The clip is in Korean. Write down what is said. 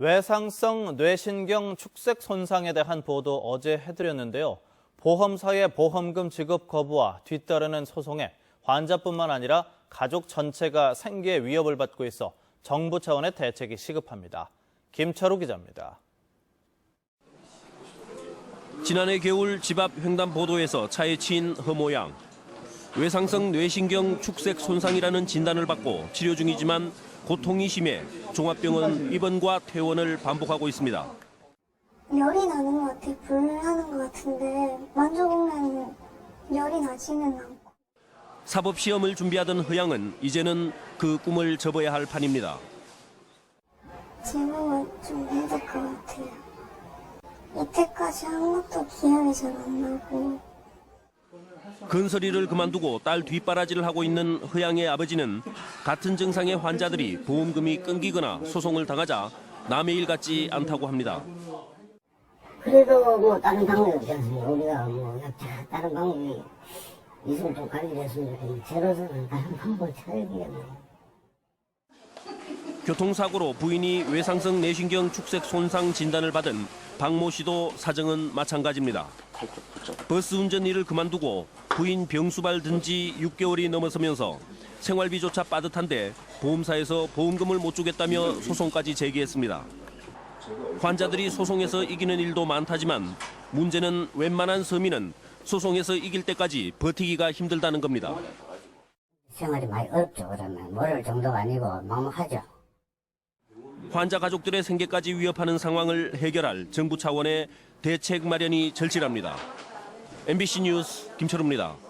외상성 뇌신경 축색 손상에 대한 보도 어제 해드렸는데요. 보험사의 보험금 지급 거부와 뒤따르는 소송에 환자뿐만 아니라 가족 전체가 생계 위협을 받고 있어 정부 차원의 대책이 시급합니다. 김철우 기자입니다. 지난해 겨울 집 앞 횡단보도에서 차에 치인 허모 양. 외상성 뇌신경 축색 손상이라는 진단을 받고 치료 중이지만 고통이 심해 종합병원 입원과 퇴원을 반복하고 있습니다. 열이 나는 것 같아. 불나는 것 같은데 만져보면 열이 나지는 않고. 사법 시험을 준비하던 허양은 이제는 그 꿈을 접어야 할 판입니다. 지금은 좀 힘들 것 같아요. 이때까지 한 것도 기억이 잘 안 나고. 근서리를 그만두고 딸 뒷바라지를 하고 있는 허양의 아버지는 같은 증상의 환자들이 보험금이 끊기거나 소송을 당하자 남의 일 같지 않다고 합니다. 그래도 뭐 다른 방법이 않습니까? 우리가 뭐 다- 다른 방법이 있으면 좀 가르쳐줬으면 좋겠는데 저로서는 다른 방법을 뭐. 교통사고로 부인이 외상성 내신경 축색 손상 진단을 받은 박모 씨도 사정은 마찬가지입니다. 버스 운전 일을 그만두고 부인 병수발 든 지 6개월이 넘어서면서 생활비조차 빠듯한데 보험사에서 보험금을 못 주겠다며 소송까지 제기했습니다. 환자들이 소송에서 이기는 일도 많다지만 문제는 웬만한 서민은 소송에서 이길 때까지 버티기가 힘들다는 겁니다. 생활이 많이 어렵죠, 그러면. 모를 정도가 아니고 막막하죠. 환자 가족들의 생계까지 위협하는 상황을 해결할 정부 차원의 대책 마련이 절실합니다. MBC 뉴스 김철우입니다.